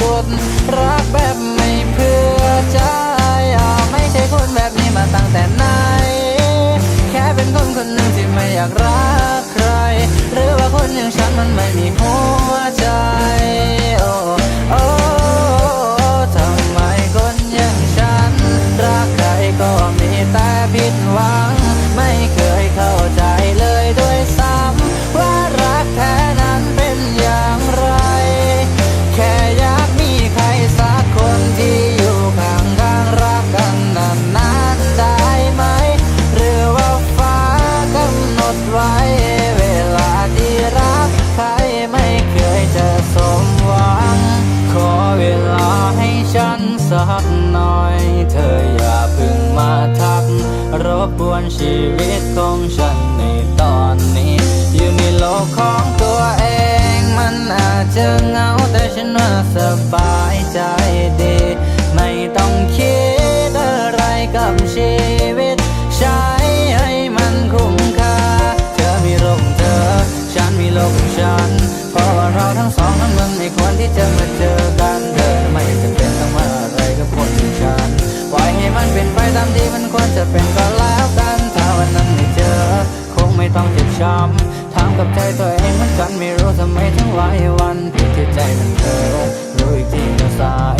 คน รักแบบไม่เพื่อใจอไม่ใช่คนแบบนี้มาตั้งแต่ไหน แค่เป็นคนคนหนึ่งที่ไม่อยากรักใคร หรือว่าคนอย่างฉันมันไม่มีหัวใจโอ้ สักหน่อย เธออย่าพึ่งมาทัก รบกวนชีวิตของฉันในตอนนี้ อยู่ในโลกของตัวเอง มันอาจจะเหงาแต่ฉันว่าสบายใจดี ไม่ต้องคิดอะไรกับชีวิต ใช้ให้มันคุ้มค่า เธอมีโลกของเธอ ฉันมีโลกของฉัน เพราะว่าเราทั้งสองนั้นมันไม่ควรที่จะมา ต้องเจ็บช้ำถามกับใจตัวเองเหมือนกันไม่รู้ทำไมทั้งหลายวันที่ใจมันเธอรู้อีกทีก็สาย